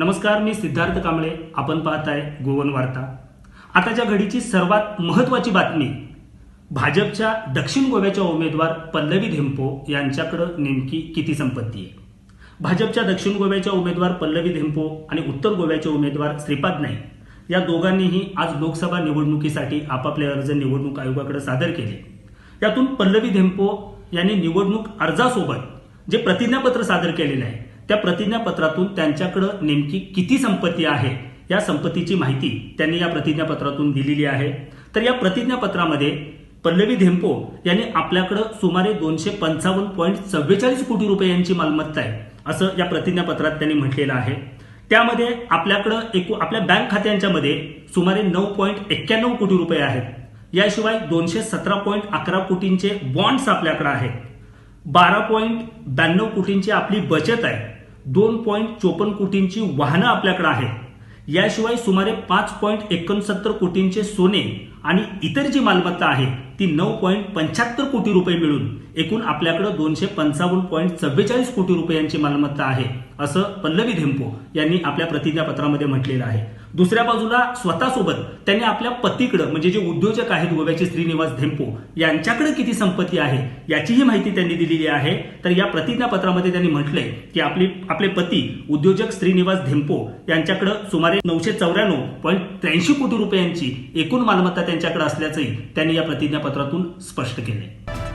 नमस्कार मी सिद्धार्थ कांबळे. आपण पाहताय गोवन वार्ता. आताच्या घडीची सर्वात महत्त्वाची बातमी भाजपच्या दक्षिण गोव्याच्या उमेदवार पल्लवी धेंपो यांच्याकडं नेमकी किती संपत्ती आहे? भाजपच्या दक्षिण गोव्याच्या उमेदवार पल्लवी धेंपो आणि उत्तर गोव्याचे उमेदवार श्रीपाद नाईक या दोघांनीही आज लोकसभा निवडणुकीसाठी आपापले अर्ज निवडणूक आयोगाकडे सादर केले. यातून पल्लवी धेंपो यांनी निवडणूक अर्जासोबत जे प्रतिज्ञापत्र सादर केलेलं आहे त्या प्रतिज्ञापत्रातून त्यांच्याकडं नेमकी किती संपत्ती आहे या संपत्तीची माहिती त्यांनी या प्रतिज्ञापत्रातून दिलेली आहे. तर या प्रतिज्ञापत्रामध्ये पल्लवी धेंपो यांनी आपल्याकडं सुमारे दोनशे पंचावन्न पॉईंट चव्वेचाळीस कोटी रुपयांची मालमत्ता आहे असं या प्रतिज्ञापत्रात त्यांनी म्हटलेलं आहे. त्यामध्ये आपल्याकडं एकू आपल्या बँक खात्यांच्या मध्ये सुमारे नऊ पॉईंट एक्क्याण्णव कोटी रुपये आहेत. याशिवाय दोनशे सतरा पॉईंट अकरा कोटींचे बॉन्ड्स आपल्याकडे आहेत. बारा पॉईंट ब्याण्णव कोटींची आपली बचत आहे. दोन पॉईंट चोपन्न कोटींची वाहनं आपल्याकडे आहेत. याशिवाय सुमारे पाच पॉईंट एकोणसत्तर कोटींचे सोने आणि इतर जी मालमत्ता आहे ती नऊ पॉईंट पंच्याहत्तर कोटी रुपये मिळून एकूण आपल्याकडे दोनशे पंचावन्न पॉईंट चव्वेचाळीस कोटी रुपयांची मालमत्ता आहे असं पल्लवी धेंपो यांनी आपल्या प्रतिज्ञापत्रामध्ये म्हटलेलं आहे. दुसऱ्या बाजूला स्वतःसोबत त्यांनी आपल्या पतीकडं म्हणजे जे उद्योजक आहेत गोव्याचे श्रीनिवास धेंपो यांच्याकडे किती संपत्ती आहे याचीही माहिती त्यांनी दिलेली आहे. तर या प्रतिज्ञापत्रामध्ये त्यांनी म्हटलंय की आपली आपले पती उद्योजक श्रीनिवास धेंपो यांच्याकडे सुमारे नऊशे चौऱ्याण्णव पॉईंट त्र्याऐंशी कोटी रुपयांची एकूण मालमत्ता त्यांच्याकडे असल्याचंही त्यांनी या प्रतिज्ञापत्रातून स्पष्ट केलंय.